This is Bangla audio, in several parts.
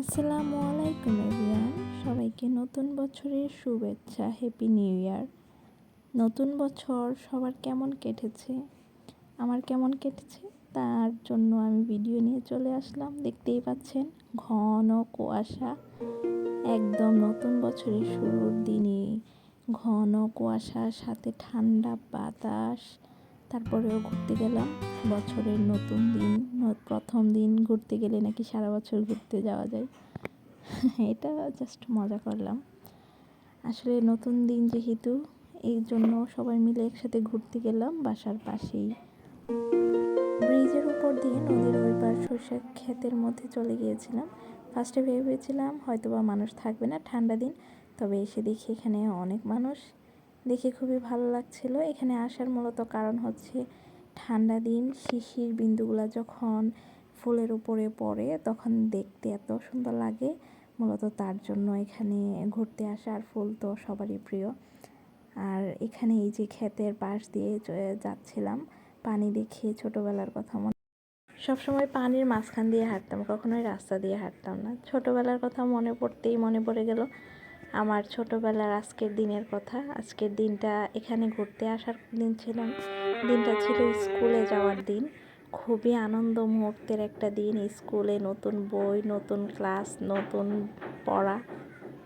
আসসালামু আলাইকুম, এভরিওয়ান। সবাইকে নতুন বছরের শুভেচ্ছা হ্যাপি নিউ ইয়ার নতুন বছর সবার কেমন কেটেছে? আমার কেমন কেটেছে? তার জন্য আমি ভিডিও নিয়ে চলে আসলাম। দেখতেই পাচ্ছেন, ঘন কুয়াশা। একদম নতুন বছরের শুরুর দিনে ঘন কুয়াশার সাথে ঠান্ডা বাতাস। তারপরেও ঘুরতে গেলাম। বছরের নতুন দিন প্রথম দিন ঘুরতে গেলে নাকি সারা বছর ঘুরতে যাওয়া যায়। এটা জাস্ট মজা করলাম। আসলে নতুন দিন যেহেতু, এই জন্য সবাই মিলে একসাথে ঘুরতে গেলাম বাসার পাশেই। ব্রিজের উপর দিয়ে নদীর ওই পার সর্ষে ক্ষেতের মধ্যে চলে গিয়েছিলাম। ফার্স্টে ভেবেছিলাম হয়তো বা মানুষ থাকবে না ঠান্ডা দিন, তবে এসে দেখি এখানে অনেক মানুষ। দেখে খুবই ভালো লাগছিল। এখানে আসার মূলত কারণ হচ্ছে ঠান্ডা দিন, শিশির বিন্দুগুলো যখন ফুলের উপরে পড়ে তখন দেখতে এত সুন্দর লাগে। মূলত তার জন্য এখানে ঘুরতে আসা আর ফুল তো সবারই প্রিয়। আর এখানে এই যে ক্ষেতের পাশ দিয়ে যাচ্ছিলাম, পানি দেখে ছোটোবেলার কথা মনে সবসময় পানির মাঝখান দিয়ে হাঁটতাম, কখনোই রাস্তা দিয়ে হাঁটতাম না। ছোটোবেলার কথা মনে পড়তেই মনে পড়ে গেল। আমার ছোটোবেলার আজকের দিনের কথা। আজকের দিনটা এখানে ঘুরতে আসার দিন ছিলাম দিনটা ছিল স্কুলে যাওয়ার দিন। খুবই আনন্দ মুহূর্তের একটা দিন, স্কুলে নতুন বই, নতুন ক্লাস, নতুন পড়া।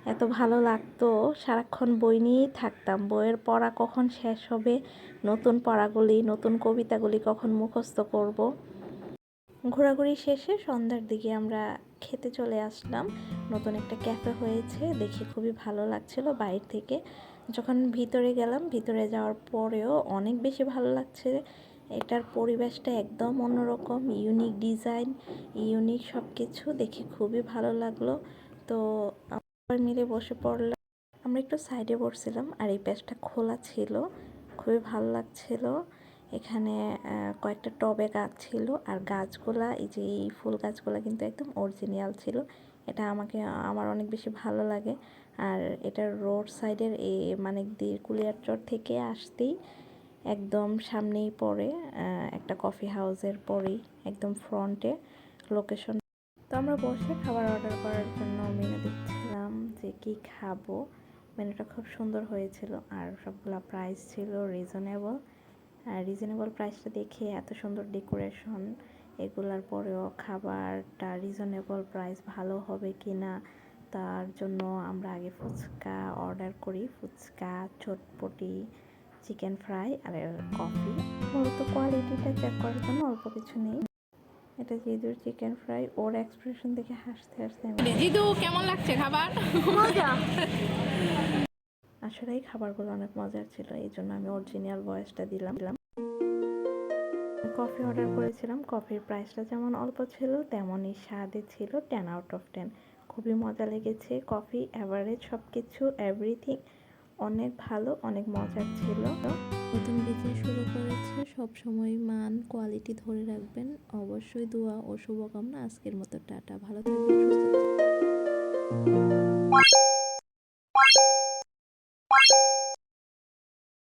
এত ভালো লাগতো, সারাক্ষণ বই নিয়েই থাকতাম। বইয়ের পড়া কখন শেষ হবে, নতুন পড়াগুলি, নতুন কবিতাগুলি কখন মুখস্থ করব? ঘোরাঘুরি শেষে সন্ধ্যার দিকে আমরা খেতে চলে আসলাম। নতুন একটা ক্যাফে হয়েছে, দেখে খুবই ভালো লাগছিল বাইরে থেকে। যখন ভিতরে গেলাম, ভিতরে যাওয়ার পরেও অনেক বেশি ভালো লাগছে। এটার পরিবেশটা একদম অন্যরকম ইউনিক ডিজাইন ইউনিক সব কিছু দেখে খুবই ভালো লাগল। তো সবাই মিলে বসে পড়লাম, আমরা একটু সাইডে বসছিলাম আর এই প্যাচটা খোলা ছিল, খুবই ভালো লাগছিল। এখানে কয়েকটা টবে গাছ ছিল আর গাছগুলা, এই যে এই ফুল গাছগুলা কিন্তু একদম অরিজিনাল ছিল। এটা আমাকে, আমার অনেক বেশি ভালো লাগে। আর এটা রোড সাইডের এ মানে কুলিয়ারচর থেকে আসতেই একদম সামনেই পড়ে একটা কফি হাউসের পরেই, একদম ফ্রন্টে লোকেশন তো আমরা বসে খাবার অর্ডার করার জন্য মেনু দেখছিলাম যে কি খাব। মেনুটা খুব সুন্দর হয়েছিল আর সবগুলা প্রাইস ছিল রিজনেবল আর রিজনেবল প্রাইসটা দেখে এত সুন্দর ডেকোরেশন এগুলার পরেও খাবারটা রিজনেবল প্রাইস ভালো হবে কি না তার জন্য আমরা আগে ফুচকা অর্ডার করি। ফুচকা চটপটি চিকেন ফ্রাই আর কফি মূলত কোয়ালিটিটা চেক করার জন্য অল্প কিছু নেই। এটা জিদুর চিকেন ফ্রাই ওর এক্সপ্রেশন দেখে হাসতে হাসতে জিদু কেমন লাগছে খাবার? মজা। আসলে এই খাবারগুলো অনেক মজার ছিল এই জন্য আমি অরিজিনাল ভয়েসটা দিলাম। কফি অর্ডার করেছিলাম। কফির প্রাইসটা যেমন অল্প ছিল, তেমনই স্বাদে ছিল টেন আউট অফ টেন খুবই মজা লেগেছে। কফি অ্যাভারেজ সব কিছু এভরিথিং অনেক ভালো, অনেক মজার ছিল। নতুন বিজনেস শুরু করেছে সব সময় মান কোয়ালিটি ধরে রাখবেন। অবশ্যই দোয়া ও শুভকামনা আজকের মতো। টাটা, ভালো থাকবেন, সুস্থ